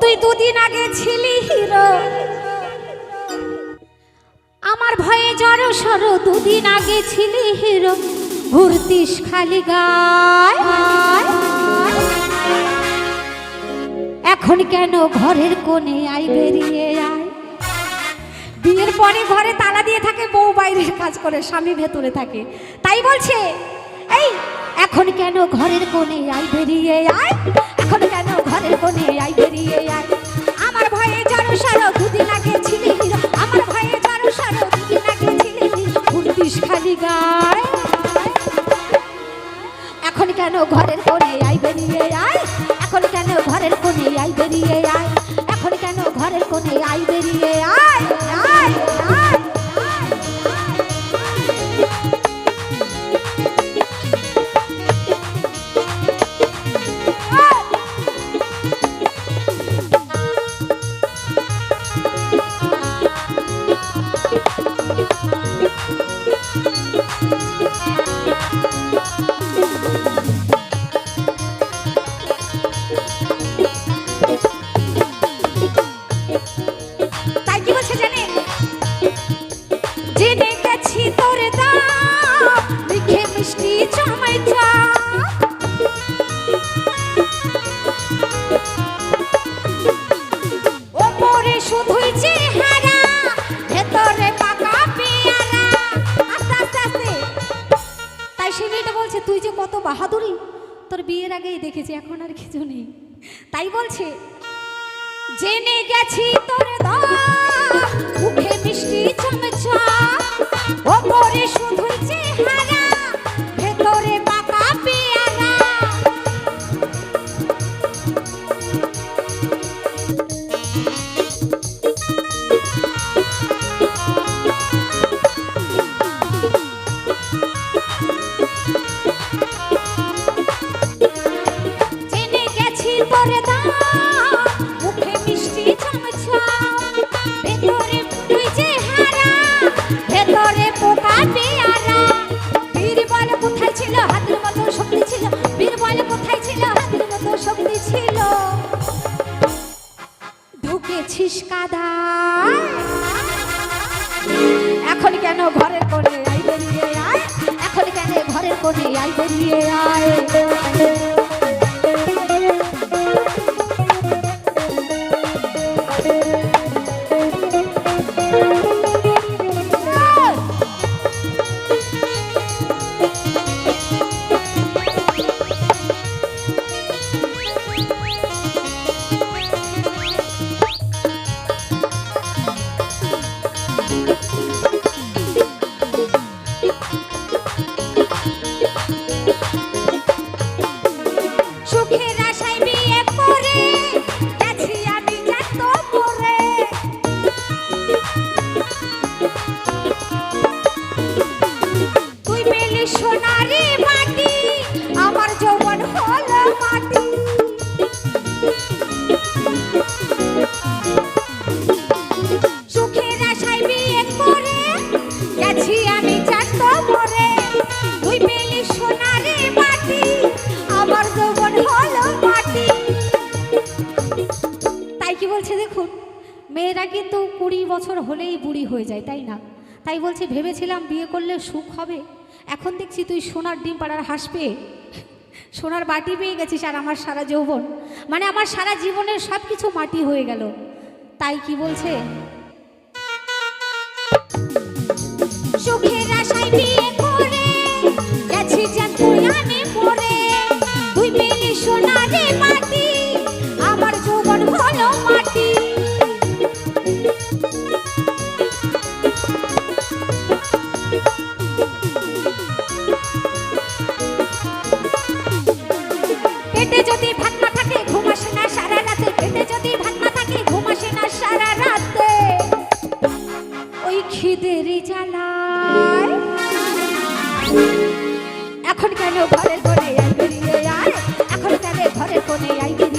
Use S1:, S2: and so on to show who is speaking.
S1: তুই দুদিন আগে ছিলি হিরো। আমার ভয়ে জড় সর, দুদিন আগে ছিলি হিরো। ঘুরতিস খালি গায়। এখন কেন ঘরের কোণে আই বেরিয়ে আয়? বিয়ের পরে ঘরে তালা দিয়ে থাকে, বউ বাইরের কাজ করে, স্বামী ভেতরে থাকে। তাই বলছে, এই, এখন কেন ঘরের কোণে আই বেরিয়ে আয়? এখন কেন ঘরের কোণে আই বেরিয়ে আয়। আমার ভয়ে জানো সারো, দুদিন আগে ছিলি। আমার ভয়ে জানো সারো, দুদিন আগে ছিলি। ঘুরতিস খালি গায়। এখন কেন ঘরের কোণে আই বেরিয়ে আয়? এখন কেন ঘরের কোণে আই বেরিয়ে আয়? এখন কেন ঘরের কোণে আই বেরিয়ে আয় আয় আয়। বিয়ের আগেই দেখেছি, এখন আর কিছু নেই। তাই বলছে, জেনে গেছি তোর দা, মুখে মিষ্টি চমচা ওপরে শুধুই বেরিয়ে আয়। এখন কেন ঘরের কোণে আয় বেরিয়ে আয়। কুড়ি বছর হলেই বুড়ি হয়ে যায়, তাই না? তাই বলছে, ভেবেছিলাম বিয়ে করলে সুখ হবে। এখন দেখছি তুই সোনার ডিম পাড়ার হাঁস পেয়ে, সোনার বাটি পেয়ে গেছিস আর আমার সারা যৌবন। মানে আমার সারা জীবনের সব কিছু মাটি হয়ে গেল। তাই কি বলছে? সুখের আশায় বিয়ে করে, গেছি যান তুই এখন কেন আই